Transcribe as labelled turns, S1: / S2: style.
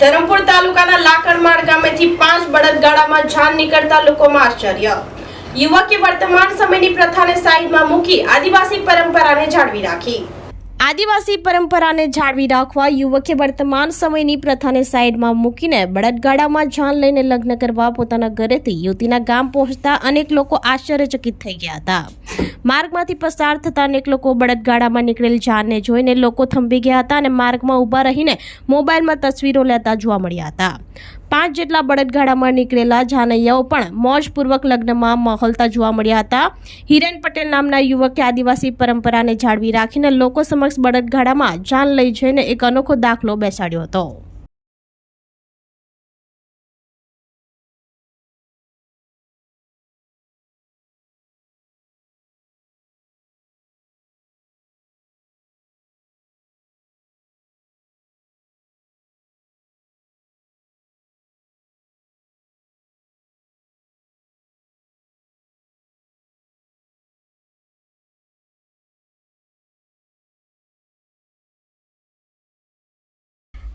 S1: ધરમપુર તાલુકાના લાકડમાળ ગામેથી પાંચ બળદગાડામાં જાન નીકળતા લોકોમાં આશ્ચર્ય. યુવકે વર્તમાન સમયની પ્રથાને સાઈડમાં મૂકી આદિવાસી પરંપરાને જાળવી રાખી. આદિવાસી પરંપરાને જાળવી રાખવા યુવકે વર્તમાન સમયની પ્રથાને સાઈડમાં મૂકીને બળદગાડામાં જાન લઈને લગ્ન કરવા પોતાના ઘરેથી યુવતીના ગામ પહોંચતા અનેક લોકો આશ્ચર્યચકિત થઈ ગયા હતા. માર્ગમાંથી પસાર થતા અનેક લોકો બળદગાડામાં નીકળેલ જાનને જોઈને લોકો થંભી ગયા હતા અને માર્ગમાં ઊભા રહીને મોબાઈલમાં તસવીરો લેતા જોવા મળ્યા હતા. પાંચ જેટલા બળદગાડામાં નીકળેલા જાનૈયાઓ પણ મોજપૂર્વક લગ્નમાં મહોલતા જોવા મળ્યા હતા. હિરેન પટેલ નામના યુવકે આદિવાસી પરંપરાને જાળવી રાખીને લોકો સમક્ષ બળદગાડામાં જાન લઈ જઈને એક અનોખો દાખલો બેસાડ્યો હતો.